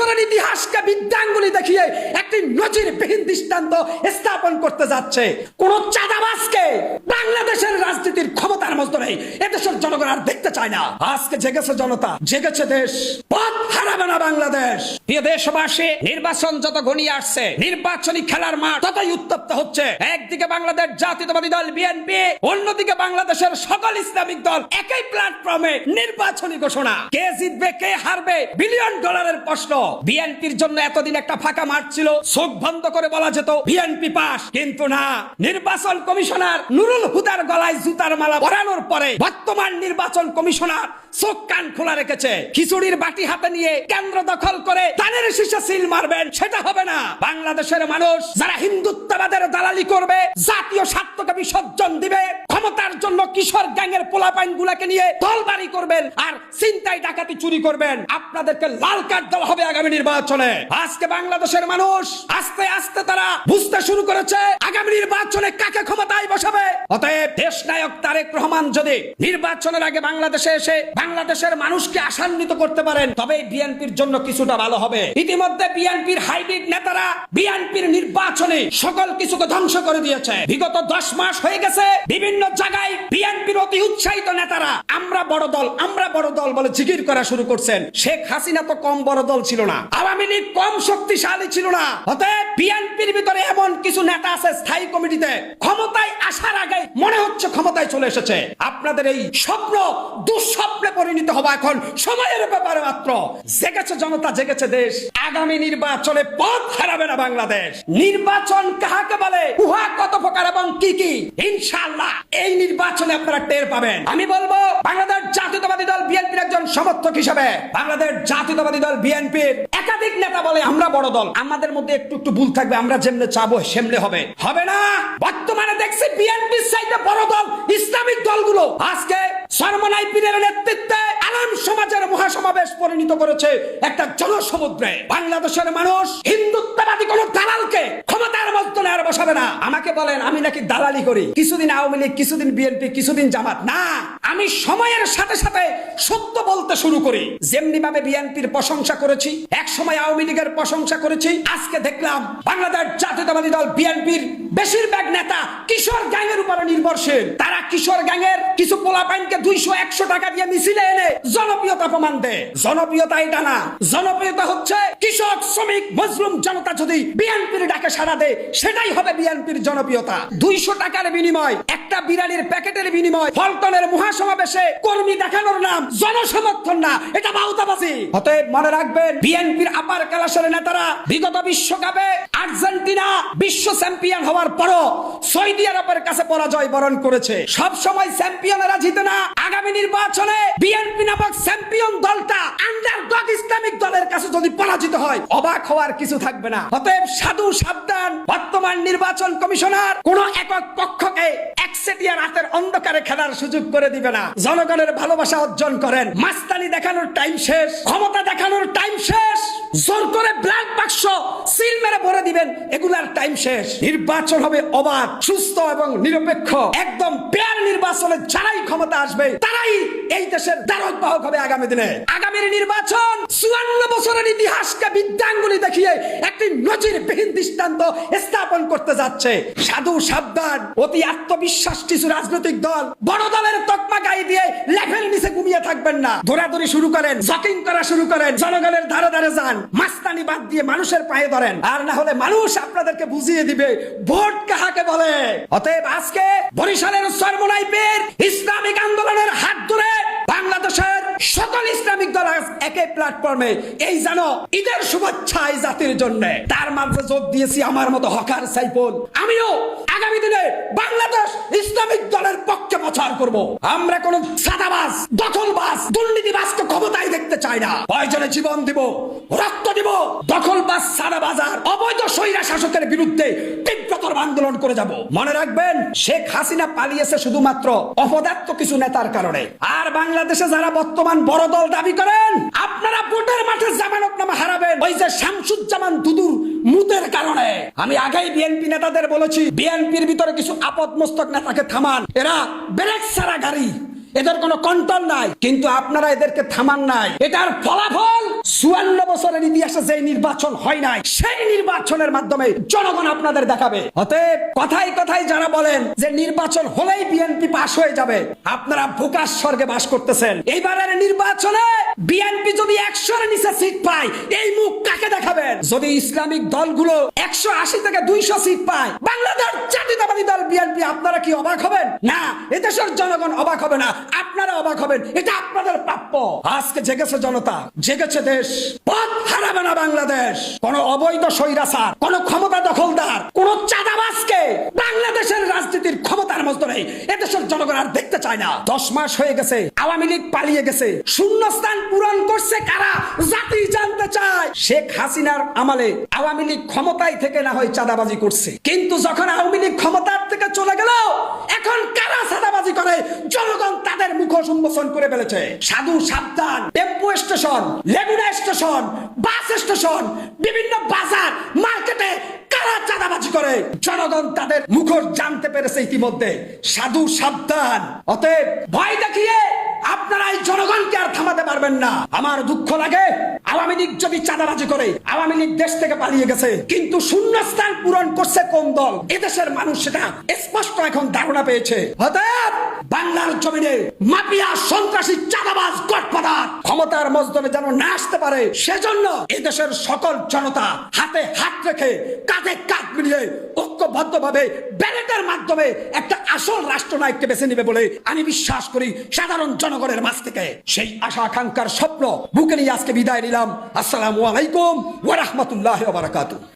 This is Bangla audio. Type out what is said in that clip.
বছরের ইতিহাসকে বিদ্যাঙ্গুলি দেখিয়ে একটি নজিরবিহীন দৃষ্টান্ত স্থাপন করতে যাচ্ছে। কোন চাঁদাবাজকে বাংলাদেশের রাজনীতির ক্ষমতার মধ্যে এদেশের জনগণ আর দেখতে চায় না। আজকে জেগেছে জনতা, জেগেছে দেশ। পথ হারাবে না বাংলাদেশ। প্রিয় দেশবাসী, নির্বাচন যত ঘনিয়ে আসছে, নির্বাচনী খেলার মাঠ ততই উত্তপ্ত হচ্ছে। একদিকে বাংলাদেশ জাতীয়তাবাদী দল, বিএনপি, অন্যদিকে বাংলাদেশের সকল ইসলামিক দল একই প্ল্যাটফর্মে নির্বাচনী ঘোষণা। কে জিতবে, কে হারবে, বিলিয়ন ডলারের প্রশ্ন। বিএনপির জন্য এতদিন একটা ফাঁকা মাঠ ছিল চোখ বন্ধ করে বলা যেত, বিএনপি পাস। কিন্তু না, নির্বাচন কমিশনার নুরুল হুদার গলায় জুতার মালা পরানোর পরে বর্তমান নির্বাচন কমিশনার চোখ কান খোলা রেখেছে। খিচুড়ির বাটি হাতে নিয়ে কেন্দ্র দখল করে তাদের শীষে সিল মারবেন, সেটা হবে না। বাংলাদেশের মানুষ যারা হিন্দুত্ববাদের দালালি করবে, জাতীয় স্বার্থকে বিসর্জন দিবে ক্ষমতার জন্য কিশোর গ্যাংয়ের পোলাপাইন গুলাকে নিয়ে দলবাড়ি করবেন আর চিন্তাই ডাকাতি চুরি করবেন। আপনাদেরকে লাল কার্ড দেওয়া হবে আগামী নির্বাচনে। আজকে বাংলাদেশের মানুষ আস্তে আস্তে তারা বুঝতে শুরু করেছে, আগামী নির্বাচনে কাকে ক্ষমতায় বসাবে। অতএব দেশ নায়ক তারেক রহমান যদি নির্বাচনের আগে বাংলাদেশে এসে বাংলাদেশের মানুষকে আশান্বিত করতে পারেন তবে বিএনপির জন্য কিছুটা ভালো হবে। ইতিমধ্যে বিএনপির হাইব্রিড নেতারা বিএনপির নির্বাচনে সকল কিছুকে ধ্বংস করে দিয়েছে। বিগত দশ মাস হয়ে গেছে, বিভিন্ন ক্ষমতায় চলে এসেছে। আপনাদের এই স্বপ্ন দুঃস্বপ্নে পরিণত এখন সময়ের ব্যাপারে মাত্র। জেগেছে জনতা, জেগেছে দেশ। আগামী নির্বাচনে পথ হারাবে না বাংলাদেশ। নির্বাচন কাহাকে বলে, উহা কত প্রকার এবং কি কি? ইনশাআল্লাহ। এই নির্বাচনে আপনারা টের পাবেন। আমি বলব, বাংলাদেশ জাতীয়তাবাদী দল বিএনপির একজন সমর্থক হিসেবে, বাংলাদেশ জাতীয়তাবাদী দল বিএনপির একাধিক নেতা বলে আমরা বড় দল। আমাদের মধ্যে একটু একটু ভুল থাকবে, আমরা যেমনে চাবো সেমনে হবে। হবে না? বর্তমানে দেখছি বিএনপির সাইডে বড় দল, ইসলামিক দলগুলো। আজকে সরমনাই পীরের নেতৃত্বে আলাম সমাজের মহাসমাবেশ পরিণত করেছে একটা জনসমুদ্রে। বাংলাদেশের মানুষ হিন্দুত্ববাদী কোন দালালকে ক্ষমতার মধ্যে আর বসাবে না। আমাকে বলেন, আমি নাকি দালালি করি? কিছুদিন আওয়ামী লীগ, কিছুদিন বিএনপি, কিছুদিন জামাত। না, আমি সময়ের সাথে সাথে সত্য বলতে শুরু করি। যেমনি ভাবে বিএনপির প্রশংসা করেছি, এক সময় আওয়ামী লীগের প্রশংসা করেছি, আজকে দেখলাম বাংলাদেশ জাতীয়তাবাদী দল বিএনপির বেশিরভাগ নেতা কিশোর গ্যাংয়ের উপরে নির্ভরশীল। তারা কিশোর গ্যাংয়ের কিছু পোলাপাইনকে দুইশো, একশো টাকা দিয়ে মিছিলে এনে জনপ্রিয়তা প্রমাণ দেয় জনপ্রিয়তা এটা না। জনপ্রিয়তা হচ্ছে কৃষক, শ্রমিক, মজলুম জনতা যদি বিএনপির ডাকে সাড়া দেয়, সেটাই হবে বিএনপির জনপ্রিয়তা। দুইশো টাকার বিনিময়, একটা বিরিয়ানির প্যাকেটের বিনিময়, ফলটনের মহাসমাবেশে কর্মী দেখানোর নাম জনসমর্থন না, এটা বাউতাবাজি অতএব মনে রাখবেন, বিএনপির আপার ক্লাসের নেতারা বিগত বিশ্বকাপে আর্জেন্টিনা বিশ্ব চ্যাম্পিয়ন হওয়ার পরও সৌদি আরবের কাছে পরাজয় বরণ করেছে। সব সময় চ্যাম্পিয়নেরা জিতে না আগামী নির্বাচনে বিএনপি নামক চ্যাম্পিয়ন দলটা আন্ডার ডগ ইসলামিক দলের কাছে যদি পরাজিত হয়, অবাক হওয়ার কিছু থাকবে না। অতএব সাধু সাবধান, বর্তমান নির্বাচন কমিশনার কোন একক পক্ষকে একচেটিয়া রাতের অন্ধকারে খেলার সুযোগ করে দিবে না। জনগণের ভালোবাসা অর্জন করেন। মাস্তানি দেখানোর টাইম শেষ, ক্ষমতা দেখানোর টাইম শেষ। জোর করে বাক্স সিল মেরে ভরে দিবেন, এগুলার টাইম শেষ। নির্বাচন হবে অবাধ, সুস্থ এবং নিরপেক্ষ। একদম পেয়ার নির্বাচনে যারাই ক্ষমতা আসবে তারাই এই দেশের দ্বারক বাহক হবে আগামী দিনে। আগামীর নির্বাচন চুয়ান্ন বছরের ইতিহাসকে বিদ্যাঙ্গুলি দেখিয়ে একটি নজিরবিহীন দৃষ্টান্ত স্থাপন করতে যাচ্ছে। সাধু সাবধান, অতি আত্মবিশ্বাস কিছু রাজনৈতিক দল বড় দলের তকমা গায়ে দিয়ে লেভেল নিচে ঘুমিয়ে থাকবেন না। দৌড়াদৌড়ি শুরু করেন, জকিং করা শুরু করেন, জনগণের ধারে ধারে যান, মাস্তানি বাদ দিয়ে মানুষের পায়ে ধরেন। আর না হলে মানুষ আপনাদেরকে বুঝিয়ে দিবে, ভোট কাহাকে বলে? অতএব আজকে বরিশালের সর্বনাইপের ইসলামিক আন্দোলনের হাত ধরে বাংলাদেশের সকল ইসলামিক দল একই প্ল্যাটফর্মে এই জানো, ঈদের শুভেচ্ছা এই জাতির জন্য। তার মাঝে যোগ দিয়েছি আমার মতো হকার সাইফুল। আমিও আগামী দিনে বাংলাদেশ ইসলামিক দলের পক্ষে প্রচার করব। আমরা কোন সাদাবাজ, দখলবাজ, দুর্নীতিবাজকে ক্ষমতায় দেখতে চাই না। প্রয়োজনে জীবন দিব, রক্ত দিব, দখলবাজ সাদাবাজার অবৈধ স্বৈরা শাসকের বিরুদ্ধে তীব্রতর আন্দোলন করে যাব। মনে রাখবেন, শেখ হাসিনা পালিয়েছে শুধুমাত্র অপদার্থ কিছু নেতার কারণে। আর বাংলাদেশে যারা বর্তমান বড় দল দাবি করেন, আপনারা ভোটের মাঠে জামানত নামা হারাবেন। ওই যে শামসুজ্জামান দুদুর মুতের কারণে। আমি আগেই বিএনপি নেতাদের বলেছি বিএনপির ভিতরে কিছু আপদ মস্তক নেতাকে থামান। এরা ব্রেক সারা গাড়ি। এদের কোনো কন্ট্রোল নাই। কিন্তু আপনারা এদেরকে থামান নাই। এটার ফলাফল চুয়ান্ন বছরের ইতিহাসে যে নির্বাচন হয় নাই, সেই নির্বাচনের মাধ্যমে জনগণ আপনাদের দেখাবে। অতএব কথায় কথায় যারা বলেন যে নির্বাচন হলেই বিএনপি পাশ হয়ে যাবে, আপনারা ভোকার স্বর্গে বাস করতেছেন। এইবারের নির্বাচনে বিএনপি যদি একশোর নিচে সিট পায়, এই মুখ কাকে দেখাবেন? যদি ইসলামিক দলগুলো একশো আশি থেকে দুইশো সিট পায় বাংলাদেশ জাতীয়তাবাদী দল বিএনপি, আপনারা কি অবাক হবেন? না, এদেশের জনগণ অবাক হবে না। আপনারা অবাক হবেন, এটা আপনাদের প্রাপ্য। আজকে জেগেছে জনতা, জেগেছে দেশ, পথ হারাবে না বাংলাদেশ। কোন অবৈধ স্বৈরাচার, কোন ক্ষমতা দখলদার, কোন চাঁদাবাজকে বাংলাদেশের রাজনীতির ক্ষমতার মধ্যে নেই, এদেশের জনগণ আর দেখতে চায় না। দশ মাস হয়ে গেছে, আওয়ামী লীগ পালিয়ে গেছে, শূন্যস্থান পূরণ করছে কারা? জাতি জানতে চায়। শেখ হাসিনার আমলে আওয়ামী লীগ ক্ষমতায় থেকে না হয় চাঁদাবাজি করছে। কিন্তু যখন আওয়ামী লীগ ক্ষমতার থেকে চলে গেল, এখন কারা চাঁদাবাজি করে, জনগণ তাদের মুখোশ উন্মোচন করে ফেলেছে। সাধু সাবধান, টেম্পো স্টেশন, লেগুনা স্টেশন, বাস স্টেশন, বিভিন্ন বাজার, মার্কেটে কারা চাঁদাবাজি করে? জনগণ তাদের মুখোশ জানতে পেরেছে ইতিমধ্যে। সাধু সাবধান। অতএব ভয় দেখিয়ে আপনারা এই জনগণকে আর থামাতে পারবেন না। আমার দুঃখ লাগে, আওয়ামী লীগ যদি চাঁদাবাজি করে, আওয়ামী লীগ দেশ থেকে পালিয়ে গেছে, কিন্তু শূন্যস্থান পূরণ করছে কোন দল? এদেশের মানুষ সেটা স্পষ্ট এখন ধারণা পেয়েছে। অতএব বাংলার জমিনে মাফিয়া, সন্ত্রাসী, চাঁদাবাজ, গডফাদার ক্ষমতার মজদমে যেন না আসতে পারে, সেজন্য এদেশের সকল জনতা হাতে হাত রেখে কাঁধে কাঁধ মিলিয়ে ঐক্যবদ্ধ ভাবে ব্যালেটের মাধ্যমে একটা আসল রাষ্ট্রনায়ককে বেছে নেবে বলে আমি বিশ্বাস করি সাধারণ জনগণের মাঝ থেকে। সেই আশা আকাঙ্ক্ষার স্বপ্ন বুকে নিয়ে আজকে বিদায় নিলাম। আসসালামু আলাইকুম ওয়া বারাকাতুহু।